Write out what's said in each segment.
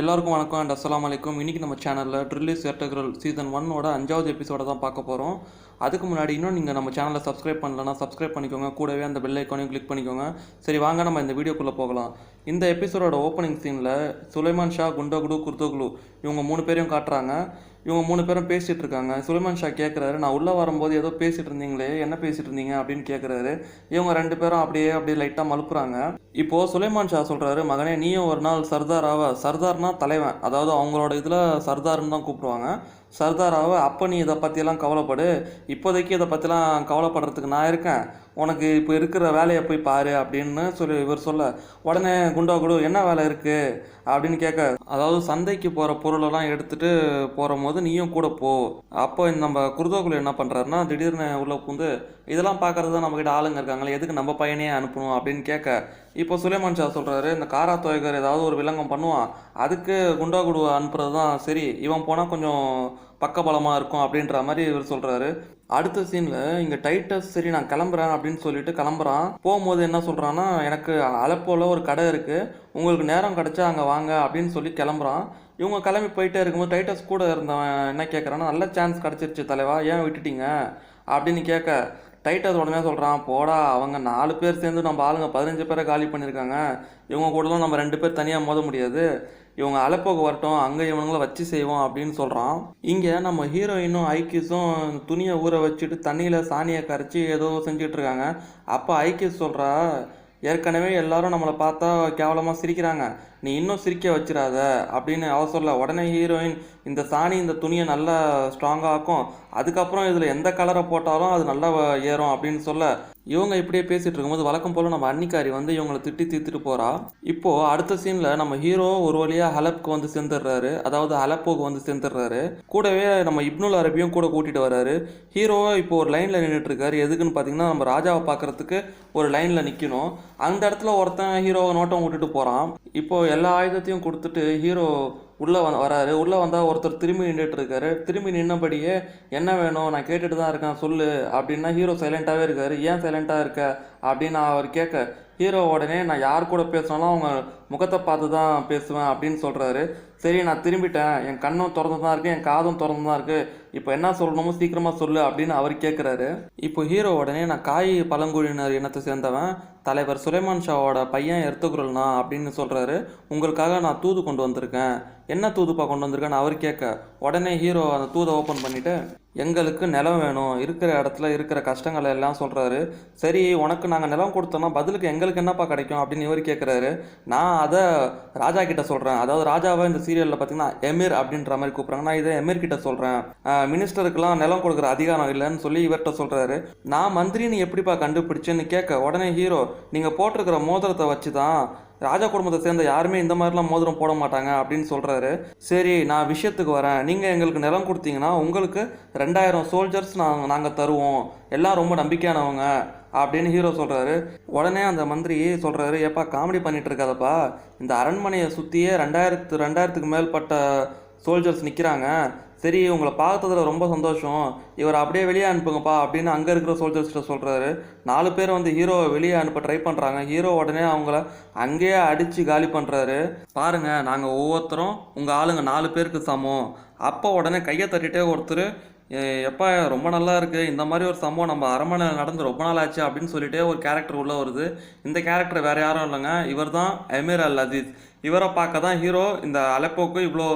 எல்லாருக்கும் வணக்கம் அண்ட் அஸ்லாம் அலைக்கும் இன்றைக்கி நம்ம சேனலில் ட்ரில்லிஸ் எர்டகிரல் சீசன் ஒன்னோட அஞ்சாவது எபிசோட தான் பார்க்க போகிறோம் அதுக்கு முன்னாடி இன்னும் நீங்கள் நம்ம சேனலை சப்ஸ்கிரைப் பண்ணலன்னா சப்ஸ்கிரைப் பண்ணிக்கோங்க. கூடவே அந்த பெல் ஐக்கானையும் கிளிக் பண்ணிக்கோங்க. சரி வாங்க நம்ம இந்த வீடியோக்குள்ளே போகலாம். இந்த எபிசோடோட ஓப்பனிங் சீனில் சுலைமான் ஷா குண்டகுடு குர்தகுலு இவங்க மூணு பேரையும் காட்டுறாங்க. இவங்க மூணு பேரும் பேசிகிட்டு இருக்காங்க சுலைமான் ஷா கேட்குறாரு நான் உள்ளே வரும்போது ஏதோ பேசிகிட்டு இருந்தீங்களே என்ன பேசிகிட்டு இருந்தீங்க அப்படின்னு கேட்குறாரு இவங்க ரெண்டு பேரும் அப்படியே அப்படியே லைட்டாக மலுப்புறாங்க இப்போது சுலைமான் ஷா சொல்கிறாரு மகனே நீயும் ஒரு நாள் சர்தார் ஆவா சர்தார்னா தலைவன். அதாவது அவங்களோட இதில் சர்தார்னு தான் கூப்பிடுவாங்க. சர்தாராவை அப்போ நீ இதை பற்றியெல்லாம் கவலைப்படு. இப்போதைக்கு இதை பற்றிலாம் கவலைப்படுறதுக்கு நான் இருக்கேன். உனக்கு இப்போ இருக்கிற வேலையை போய் பாரு அப்படின்னு சொல்லி இவர் சொல்ல உடனே குண்டா குடு என்ன வேலை இருக்குது அப்படின்னு கேட்க அதாவது சந்தைக்கு போகிற பொருளெல்லாம் எடுத்துகிட்டு போகிற போது நீயும் கூட போ. அப்போ இந்த நம்ம குருதோகுல என்ன பண்ணுறாருன்னா திடீர்னு உள்ளே பூந்து இதெல்லாம் பார்க்கறது தான் நம்மக்கிட்ட ஆளுங்க இருக்காங்களே எதுக்கு நம்ம பையனையே அனுப்பணும்? அப்படின்னு கேட்க இப்போ சுலைமான் ஷா சொல்கிறாரு இந்த காரா துவைகர் ஏதாவது ஒரு விலங்கம் பண்ணுவான் அதுக்கு குண்டா குடுவை அனுப்புறது தான் சரி இவன் போனால் கொஞ்சம் பக்கபலமாக இருக்கும் அப்படின்ற மாதிரி இவர் சொல்கிறாரு அடுத்த சீனில் இங்கே டைட்டஸ் சரி நான் கிளம்புறேன் அப்படின்னு சொல்லிட்டு கிளம்புறான். போகும்போது என்ன சொல்கிறான்னா எனக்கு அலப்போல ஒரு கடை இருக்குது உங்களுக்கு நேரம் கிடச்சா அங்கே வாங்க அப்படின்னு சொல்லி கிளம்புறான். இவங்க கிளம்பி போயிட்டே இருக்கும்போது டைட்டஸ் கூட இருந்தவன் என்ன கேட்குறான்னா நல்ல சான்ஸ் கிடச்சிருச்சு தலைவா ஏன் விட்டுட்டீங்க? அப்படின்னு கேட்க டைட்டஸ் உடனே சொல்கிறான் போடா அவங்க நாலு பேர் சேர்ந்து நம்ம ஆளுங்க பதினஞ்சு பேரை காலி பண்ணியிருக்காங்க. இவங்க கூடலாம் நம்ம ரெண்டு பேர் தனியாக மோத முடியாது. இவங்க அலப்போக்கு வரட்டும் அங்கே இவனுங்களை வச்சு செய்வோம் அப்படின்னு சொல்கிறான் இங்கே நம்ம ஹீரோயினும் ஐக்கிஸும் துணியை ஊற வச்சுட்டு தண்ணியில் சாணியை கரைச்சி ஏதோ செஞ்சுட்டு இருக்காங்க. அப்போ ஐக்கிஸ் சொல்கிறா ஏற்கனவே எல்லாரும் நம்மளை பார்த்தா கேவலமாக சிரிக்கிறாங்க. நீ இன்னும் சிரிக்க வச்சிடாத அப்படின்னு அவ சொல்ல. உடனே ஹீரோயின் இந்த சாணி இந்த துணியை நல்லா ஸ்ட்ராங்காக ஆக்கும். அதுக்கப்புறம் இதில் எந்த கலரை போட்டாலும் அது நல்லா ஏறும் அப்படின்னு சொல்ல இவங்க இப்படியே பேசிட்டு இருக்கும்போது வழக்கம் போல் நம்ம அன்னிக்காரி வந்து இவங்களை திட்டி தீர்த்துட்டு போகிறா இப்போது அடுத்த சீனில் நம்ம ஹீரோ ஒரு வழியாக ஹலப்க்கு வந்து சேர்ந்துடுறாரு. அதாவது அலப்போக்கு வந்து சேர்ந்துடுறாரு. கூடவே நம்ம இப்னுல் அரபியும் கூட கூட்டிகிட்டு வர்றாரு ஹீரோ இப்போ ஒரு லைனில் நின்றுட்டுருக்காரு எதுக்குன்னு பார்த்தீங்கன்னா நம்ம ராஜாவை பார்க்கறதுக்கு ஒரு லைனில் நிற்கணும் அந்த இடத்துல ஒருத்தன் ஹீரோவை நோட்டம் விட்டுட்டு போகிறான் இப்போது எல்லா ஆயுதத்தையும் கொடுத்துட்டு ஹீரோ உள்ளே வந் வராரு. உள்ளே வந்தால் ஒருத்தர் திரும்பி நின்றுட்டு இருக்காரு திரும்பி நின்னபடியே என்ன வேணும்? நான் கேட்டுட்டு தான் இருக்கேன். சொல்லு. அப்படின்னா ஹீரோ சைலண்ட்டாகவே இருக்காரு. ஏன் சைலண்ட்டாக இருக்க? அப்படின்னு அவர் கேட்க ஹீரோ உடனே நான் யார் கூட பேசினாலும் அவங்க முகத்தை பார்த்து தான் பேசுவேன் அப்படின்னு சொல்கிறாரு சரி நான் திரும்பிட்டேன். என் கண்ணும் திறந்து தான் இருக்குது என் காதும் திறந்து தான் இருக்குது இப்போ என்ன சொல்லணுமோ சீக்கிரமாக சொல்லு அப்படின்னு அவர் கேட்குறாரு இப்போ ஹீரோ உடனே நான் காய் பழங்குடியினர் இனத்தை சேர்ந்தவன். தலைவர் சுலைமான் ஷாவோட பையன் எர்த்துகுரல்னா அப்படின்னு சொல்கிறாரு உங்களுக்காக நான் தூது கொண்டு வந்திருக்கேன். என்ன தூதுப்பா கொண்டு வந்திருக்கேன்னு அவர் கேட்க உடனே ஹீரோ அந்த தூதை ஓப்பன் பண்ணிவிட்டு எங்களுக்கு நிலம் வேணும் இருக்கிற இடத்துல இருக்கிற கஷ்டங்களை எல்லாம் சொல்கிறாரு சரி உனக்கு நாங்கள் நிலம் கொடுத்தோன்னா பதிலுக்கு எங்களுக்கு என்னப்பா கிடைக்கும் அப்படின்னு இவர் கேட்குறாரு நான் அதை ராஜா கிட்ட சொல்கிறேன் அதாவது ராஜாவை இந்த சீரியலில் பார்த்தீங்கன்னா எமிர் அப்படின்ற மாதிரி கூப்பிட்றாங்க. நான் இதை எமிர் கிட்ட சொல்கிறேன் மினிஸ்டருக்கெல்லாம் நிலம் கொடுக்குற அதிகாரம் இல்லைன்னு சொல்லி இவர்கிட்ட சொல்கிறாரு நான் மந்திரின்னு எப்படிப்பா கண்டுபிடிச்சேன்னு கேட்க உடனே ஹீரோ நீங்கள் போட்டிருக்கிற மோதிரத்தை வச்சு தான் ராஜா குடும்பத்தை சேர்ந்த யாருமே இந்த மாதிரிலாம் மோதிரம் போட மாட்டாங்க அப்படின்னு சொல்கிறாரு சரி நான் விஷயத்துக்கு வரேன். நீங்கள் எங்களுக்கு நிலம் கொடுத்தீங்கன்னா உங்களுக்கு ரெண்டாயிரம் சோல்ஜர்ஸ் நாங்கள் நாங்கள் தருவோம். எல்லாம் ரொம்ப நம்பிக்கையானவங்க அப்படின்னு ஹீரோ சொல்கிறாரு உடனே அந்த மந்திரி சொல்கிறாரு ஏப்பா காமெடி பண்ணிட்டு இருக்காதப்பா. இந்த அரண்மனையை சுற்றியே ரெண்டாயிரத்து ரெண்டாயிரத்துக்கு மேற்பட்ட சோல்ஜர்ஸ் நிற்கிறாங்க சரி உங்களை பார்த்ததுல ரொம்ப சந்தோஷம். இவர் அப்படியே வெளியே அனுப்புங்கப்பா அப்படின்னு அங்கே இருக்கிற சோல்ஜர்ஸ்கிட்ட சொல்கிறாரு நாலு பேர் வந்து ஹீரோவை வெளியே அனுப்ப ட்ரை பண்ணுறாங்க ஹீரோ உடனே அவங்கள அங்கேயே அடித்து காலி பண்ணுறாரு பாருங்கள் நாங்கள் ஒவ்வொருத்தரும் உங்கள் ஆளுங்க நாலு பேருக்கு சமம். அப்போ உடனே கையை தட்டிட்டே ஒருத்தர் எப்பா ரொம்ப நல்லா இருக்குது இந்த மாதிரி ஒரு சம்பவம் நம்ம அரண்மனை நடந்து ரொம்ப நாள் ஆச்சு அப்படின்னு சொல்லிட்டே ஒரு கேரக்டர் உள்ளே வருது. இந்த கேரக்டர் வேறு யாரும் இல்லைங்க. இவர் தான் எமீர் அல் அசீஸ் இவரை பார்க்க தான் ஹீரோ இந்த அலப்போக்கு இவ்வளோ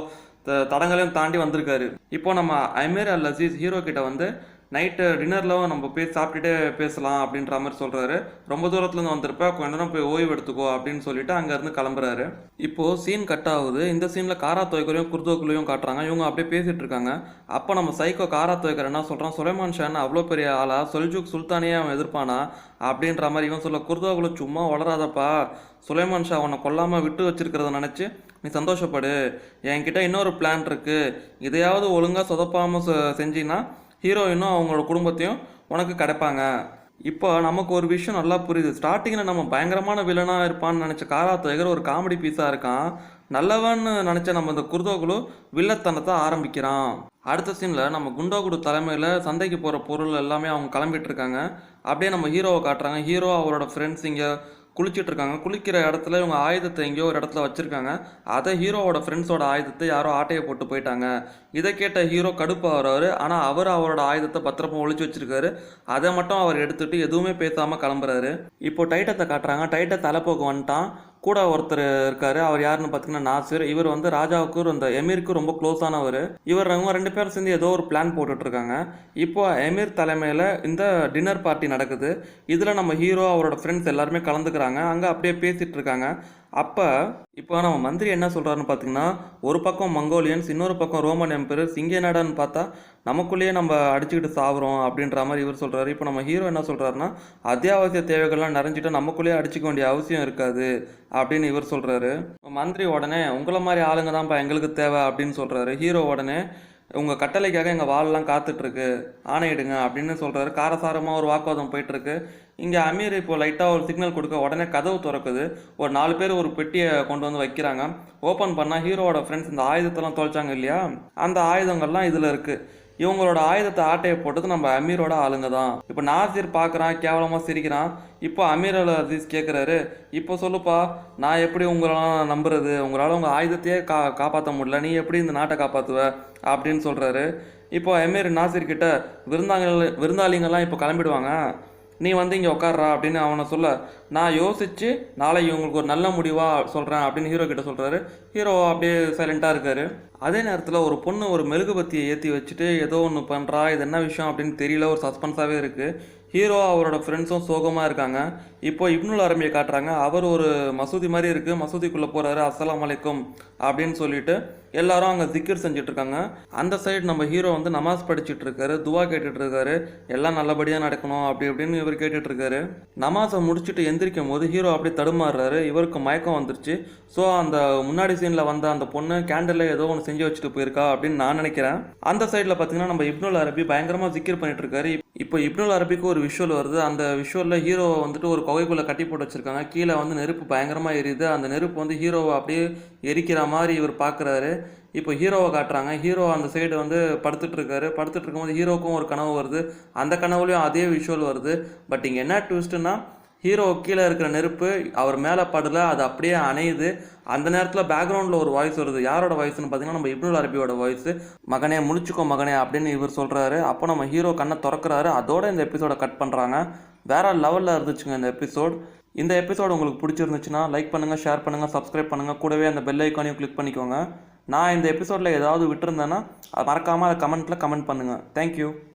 தடங்களையும் தாண்டி வந்திருக்காரு. இப்போ நம்ம அமீர் அல் அசீஸ் ஹீரோ கிட்ட வந்து நைட்டு டின்னரில் நம்ம போய் சாப்பிட்டுட்டே பேசலாம் அப்படின்ற மாதிரி சொல்கிறாரு ரொம்ப தூரத்துலேருந்து வந்திருப்ப கொஞ்ச நேரம் போய் ஓய்வு எடுத்துக்கோ அப்படின்னு சொல்லிட்டு அங்கேருந்து கிளம்புறாரு. இப்போது சீன் கட் ஆகுது. இந்த சீனில் காரா துவைக்கரையும் குர்தோக்குலையும் காட்டுறாங்க. இவங்க அப்படியே பேசிகிட்டு இருக்காங்க. அப்போ நம்ம சைக்கோ காரா துவைக்கர் என்ன சொல்கிறான் சுலைமான் ஷான் அவ்வளோ பெரிய ஆளா? சொல்ஜுக் சுல்தானே அவன் எதிர்ப்பானா? அப்படின்ற மாதிரி இவன் சொல்ல குர்தோகுலு சும்மா வளராதப்பா. சுலைமான் ஷா உன்னை கொல்லாமல் விட்டு வச்சிருக்கிறத நினச்சி நீ சந்தோஷப்படு. என்கிட்ட இன்னொரு பிளான் இருக்குது இதையாவது ஒழுங்காக சொதப்பாமல் செஞ்சின்னா ஹீரோயினும் அவங்களோட குடும்பத்தையும் உனக்கு கிடைப்பாங்க. இப்போ நமக்கு ஒரு விஷயம் நல்லா புரியுது. ஸ்டார்டிங்கில் நம்ம பயங்கரமான வில்லனாக இருப்பான்னு நினச்ச காரா ஒரு காமெடி பீஸாக இருக்கான். நல்லவன்னு நினச்ச நம்ம இந்த குருதோகுலு வில்லத்தனத்தை ஆரம்பிக்கிறான். அடுத்த சீனில் நம்ம குண்டோகுடு தலைமையில் சந்தைக்கு போகிற பொருள் எல்லாமே அவங்க கிளம்பிட்டு இருக்காங்க. அப்படியே நம்ம ஹீரோவை காட்டுறாங்க. ஹீரோ அவரோட ஃப்ரெண்ட்ஸ் இங்கே குளிச்சிட்டு இருக்காங்க குளிக்கிற இடத்துல இவங்க ஆயுதத்தை எங்கேயோ ஒரு இடத்துல வச்சுருக்காங்க. அதை ஹீரோவோட ஃப்ரெண்ட்ஸோட ஆயுதத்தை யாரோ ஆட்டையை போட்டு போயிட்டாங்க. இதை கேட்ட ஹீரோ கடுப்பாகிறாரு ஆனால் அவர் அவரோட ஆயுதத்தை பத்திரமா ஒழிச்சு வச்சிருக்காரு. அதை மட்டும் அவர் எடுத்துகிட்டு எதுவுமே பேசாமல் கிளம்புறாரு. இப்போ டைட்டத்தை காட்டுறாங்க. டைட்டை தலைப்போக்கு வந்துட்டான். கூட ஒருத்தர் இருக்காரு. அவர் யாருன்னு பார்த்தீங்கன்னா நாசிர். இவர் வந்து ராஜாவுக்கு அந்த எமீருக்கு ரொம்ப க்ளோஸானவர் இவர் அவங்க ரெண்டு பேரும் சேர்ந்து ஏதோ ஒரு பிளான் போட்டுட்டு இருக்காங்க இப்போ எமீர் தலைமையில் இந்த டின்னர் பார்ட்டி நடக்குது. இதில் நம்ம ஹீரோ அவரோட ஃப்ரெண்ட்ஸ் எல்லாருமே கலந்துக்கிறாங்க. அங்கே அப்படியே பேசிகிட்டு இருக்காங்க அப்போ இப்போ நம்ம மந்திரி என்ன சொல்கிறாருன்னு பார்த்தீங்கன்னா ஒரு பக்கம் மங்கோலியன்ஸ் இன்னொரு பக்கம் ரோமன் எம்பர் சிங்கநாடான்னு பார்த்தா நமக்குள்ளேயே நம்ம அடிச்சுக்கிட்டு சாவுறோம் அப்படின்ற மாதிரி இவர் சொல்கிறாரு இப்போ நம்ம ஹீரோ என்ன சொல்கிறாருன்னா அத்தியாவசிய தேவைகள்லாம் நிறைஞ்சிட்டா நமக்குள்ளேயே அடிச்சுக்க வேண்டிய அவசியம் இருக்காது அப்படின்னு இவர் சொல்கிறாரு மந்திரி உடனே உங்களை மாதிரி ஆளுங்க தான்ப்பா எங்களுக்கு தேவை அப்படின்னு சொல்கிறாரு ஹீரோ உடனே உங்கள் கட்டளைக்காக எங்கள் வால்லாம் காத்துட்ருக்கு. ஆணையிடுங்க அப்படின்னு சொல்கிறாரு காரசாரமாக ஒரு வாக்குவாதம் போயிட்டுருக்கு இங்கே அமீர் இப்போ லைட்டாக ஒரு சிக்னல் கொடுக்க உடனே கதவு திறக்குது. ஒரு நாலு பேர் ஒரு பெட்டியை கொண்டு வந்து வைக்கிறாங்க. ஓப்பன் பண்ணால் ஹீரோவோட ஃப்ரெண்ட்ஸ் இந்த ஆயுதத்தெல்லாம் தொலைச்சாங்க இல்லையா? அந்த ஆயுதங்கள்லாம் இதில் இருக்குது இவங்களோட ஆயுதத்தை ஆட்டையை போட்டது நம்ம அமீரோட ஆளுங்க தான். இப்போ நாசிர் பார்க்குறான் கேவலமாக சிரிக்கிறான். இப்போ அமீர் அல் அசீஸ் கேட்குறாரு இப்போ சொல்லுப்பா நான் எப்படி உங்களெல்லாம் நம்புறது? உங்களால் உங்கள் ஆயுதத்தையே கா காப்பாற்ற முடியல. நீ எப்படி இந்த நாட்டை காப்பாற்றுவ அப்படின்னு சொல்கிறாரு இப்போ அமீர் நாசிர் கிட்ட விருந்தாங்க விருந்தாளிங்கெல்லாம் இப்போ கிளம்பிடுவாங்க. நீ வந்து இங்கே உட்கார்றா அப்படின்னு அவனை சொல்ல நான் யோசிச்சு நாளை இவங்களுக்கு ஒரு நல்ல முடிவாக சொல்கிறேன் அப்படின்னு ஹீரோ கிட்ட சொல்கிறாரு ஹீரோ அப்படியே சைலண்ட்டாக இருக்காரு. அதே நேரத்தில் ஒரு பொண்ணு ஒரு மெழுகுபத்தியை ஏற்றி வச்சுட்டு ஏதோ ஒன்று பண்ணுறா இது என்ன விஷயம் அப்படின்னு தெரியல ஒரு சஸ்பென்ஸாகவே இருக்குது ஹீரோ அவரோட ஃப்ரெண்ட்ஸும் சோகமாக இருக்காங்க. இப்போ இப்னுல் அரபியை காட்டுறாங்க. அவர் ஒரு மசூதி மாதிரி இருக்குது மசூதிக்குள்ளே போகிறாரு அஸ்லாம் அலைக்கும் அப்படின்னு சொல்லிட்டு எல்லாரும் அங்கே திக்கர் செஞ்சுட்டு இருக்காங்க. அந்த சைடு நம்ம ஹீரோ வந்து நமாஸ் படிச்சுட்டு இருக்காரு. துவா கேட்டுட்ருக்காரு எல்லாம் நல்லபடியாக நடக்கணும். அப்படி இப்படின்னு இவர் கேட்டுட்ருக்காரு நமாஸை முடிச்சுட்டு எந்திரிக்கும் போது ஹீரோ அப்படியே தடுமாறுறாரு. இவருக்கு மயக்கம் வந்துருச்சு. ஸோ அந்த முன்னாடி சீனில் வந்த அந்த பொண்ணு கேண்டில் ஏதோ ஒன்று செஞ்சு வச்சுட்டு போயிருக்கா அப்படின்னு நான் நினைக்கிறேன். அந்த சைடில் பார்த்தீங்கன்னா நம்ம இப்னுல் அரபி பயங்கரமாக ஜிக்கிர் பண்ணிட்டு இருக்காரு. இப்போ இப்னுல் அரபிக்கு ஒரு விஷுவல் வருது. அந்த விஷுவலில் ஹீரோவை வந்துட்டு ஒரு குகைக்குள்ளே கட்டி போட்டு வச்சுருக்காங்க. கீழே வந்து நெருப்பு பயங்கரமாக எரியுது. அந்த நெருப்பு வந்து ஹீரோவை அப்படியே எரிக்கிற மாதிரி இவர் பார்க்குறாரு இப்போ ஹீரோவை காட்டுறாங்க. ஹீரோ அந்த சைடு வந்து படுத்துட்டு இருக்காரு படுத்துட்டு இருக்கும்போது ஹீரோக்கும் ஒரு கனவு வருது. அந்த கனவுலையும் அதே விஷுவல் வருது. பட் இங்கே என்ன ட்விஸ்ட்டுன்னா ஹீரோ கீழே இருக்கிற நெருப்பு அவர் மேலே படல அது அப்படியே அணையுது. அந்த நேரத்தில் பேக்ரவுண்டில் ஒரு வாய்ஸ் வருது. யாரோட வாய்ஸ்னு பார்த்தீங்கன்னா நம்ம இப்னுல் அரபியோட வாய்ஸ் மகனே முடிச்சுக்கோ மகனே அப்படின்னு இவர் சொல்கிறாரு அப்போ நம்ம ஹீரோ கண்ணை திறக்கிறாரு. அதோட இந்த எபிசோடை கட் பண்ணுறாங்க வேற லெவலில் இருந்துச்சுங்க இந்த எபிசோட் இந்த எபிசோடு உங்களுக்கு பிடிச்சிருந்துச்சுன்னா லைக் பண்ணுங்கள் ஷேர் பண்ணுங்கள் சப்ஸ்கிரைப் பண்ணுங்கள் கூடவே அந்த பெல் ஐக்கானையும் கிளிக் பண்ணிக்கோங்க. நான் இந்த எபிசோடில் ஏதாவது விட்டுருந்தேன்னா மறக்காமல் அதை கமெண்ட்டில் கமெண்ட் பண்ணுங்கள் தேங்க்யூ